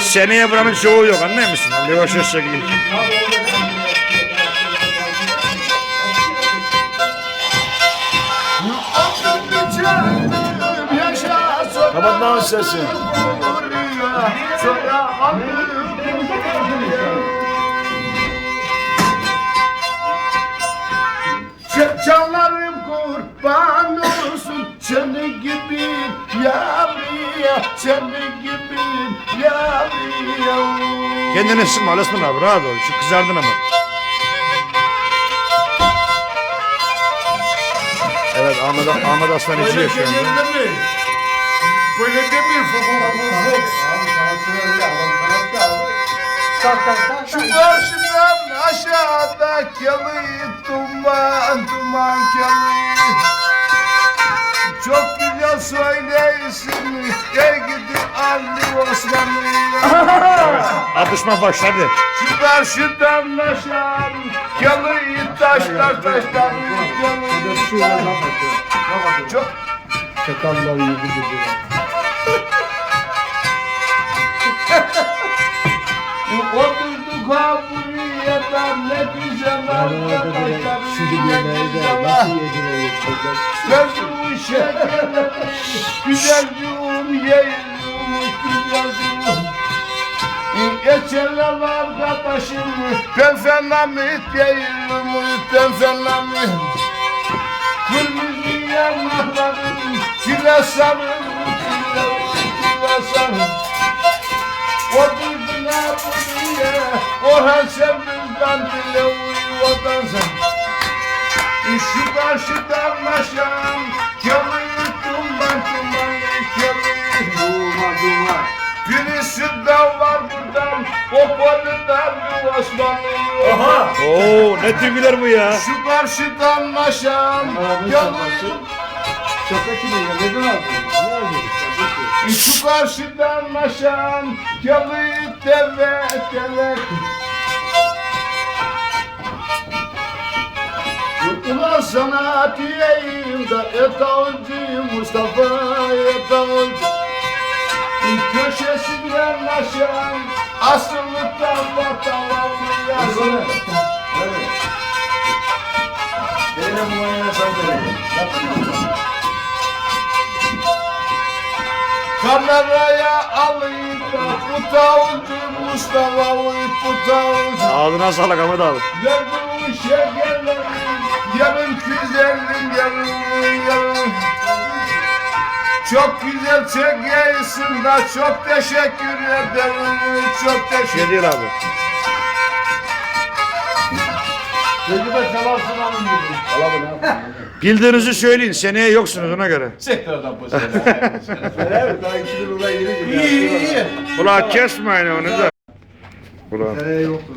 Seneye buranın şovu yok anlıyor musun? Yavaş yavaş çekeyim. Kapat lan sesi. Canlarım kurban olsun Seni gibi yarıya Seni gibi yarıya Kendini Osman abi rahat ol. Şu kızardın ama. Evet Ahmet, Ahmet Aslan içiyor şu anda. Böyle Fox. Şu karşıdan aşağıda kalı duman duman kalı söyleysin Gel gidi Ali Osmanlı'ya Atışma başladı. Şu karşıdan aşağı kalı taşlar taşlar. Kalı Çok Çakallar yüzü gibi. Oturduk ha buraya da ne güzel ne yemeği de güzel nasıl yediler? Gözüm şeker Güzelcum yeğenim Güzelcum Geçelim arkadaşım Ben fena mı değilim Ben fena mı Kırmızı yanaklarım Çile sarım Çile sarım Oturdun ha buraya Orhan sevdimden dile uyuvadan sen şu karşıdan aşağım Çalıyı duman duman çalıyı Duman duman Birisi de var buradan Hopalı'dan bir Osmanlı Aha! Oo ne türküler bu ya? Şu karşıdan aşağım Çalıyı Şaka kime ya? Neden aldın? Ne aldın? Şu karşıdan aşağım Çalıyı deve deve Sana diyeyim de etavcı Mustafa etavcı Köşesinden aşağı asıllıktan vatanavlı yazılı Benim bu ayına sen de Kameraya alayım da bu tavcı Mustafa bu tavcı Ağzına sağlık Ahmet abi. Yarın şekerlerim Yarın güzelim yarın yarın Çok güzel çekiyorsun da çok teşekkür ederim Çok teşekkür Şey değil abi. De çalarsın hanım gibi. Ala bu ne yapayım? Bildiğinizi söyleyin. Seneye yoksunuz ona göre. Evet daha iki yıl olay yeni gibi. İyi iyi Ulan kesmeyin onu da. Ulan. Seneye yoktu.